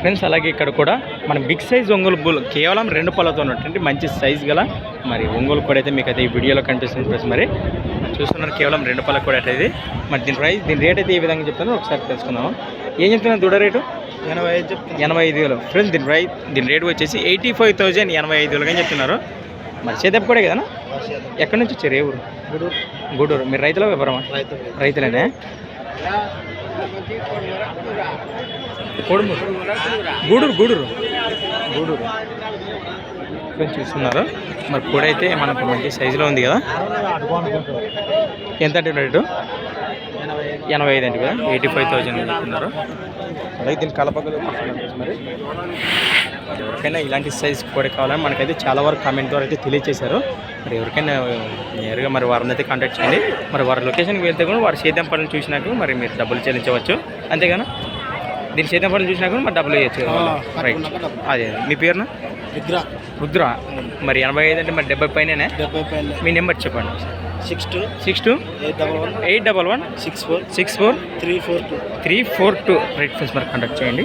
Friends అలాగే ఇక్కడ కూడా మన బిగ్ సైజ్ ఒంగోలు బుల్ కేవలం రెండు పళ్ళతో ఉన్నటువంటి మంచి సైజ్ గల మరి ఒంగోలు కూడా అయితే మీకు అయితే ఈ వీడియోలో కనిపిస్తుంది ఫ్రెండ్స్. మరి చూస్తున్నారు కేవలం రెండు పళ్ళ కూడా అయితే మరి దీని ప్రైస్ దీని రేట్ అయితే ఏ విధంగా చెప్తానో ఒకసారి తెలుసుకుందాము. ఏం చెప్తున్నారు దూడ రేటు? ఎనభై ఐదు ఎనభై ఐదు వేలు. ఫ్రెండ్స్ దీని ప్రైస్ దీని రేట్ వచ్చేసి ఎయిటీ ఫైవ్ థౌజండ్ ఎనభై ఐదు వేలుగా చెప్తున్నారు. మరి చేదప్ప కూడా కదా ఎక్కడి నుంచి వచ్చారు ఏ ఊరు? గూడూరు. గూడూరు. మీరు రైతుల వ్యాపారమా? రైతు రైతులేనే? కొడుమూరు గూడూరు గూడూరు. గూడూరు. ఫ్రెండ్స్ చూస్తున్నారు? మరి కూడా అయితే మనకు మంచి సైజులో ఉంది కదా? ఎంత అంటే రేటు? ఎనభై ఐదు అండి కదా? ఎయిటీ ఫైవ్ థౌజండ్ చెప్తున్నారు. అలాగే దీన్ని కలపగలు మరి. ఎవరికైనా ఇలాంటి సైజ్ కూడా కావాలని మనకైతే చాలా వరకు కామెంట్ ద్వారా అయితే తెలియజేశారు మరి ఎవరికైనా నేరుగా మరి వారిని అయితే కాంటాక్ట్ చేయండి. మరి వారి లొకేషన్కి వెళ్తే కూడా వారి సేద్యం పనులు చూసినాక మరి మీరు డబ్బులు చెల్లించవచ్చు. అంతేగానా? దీని సేద్యం పనులు చూసినా కూడా మరి డబ్బులు వేయచ్చు రైట్ అదే. మీ పేరున? నిద్ర రుద్ర. మరి ఎనభై ఐదు అంటే మరి డెబ్బై పైన. మీ నెంబర్ చెప్పండి six two. Six two? Eight double one. Six four. Six four? Three four two. Three four two. Right friends మరి కాంటాక్ట్ చేయండి.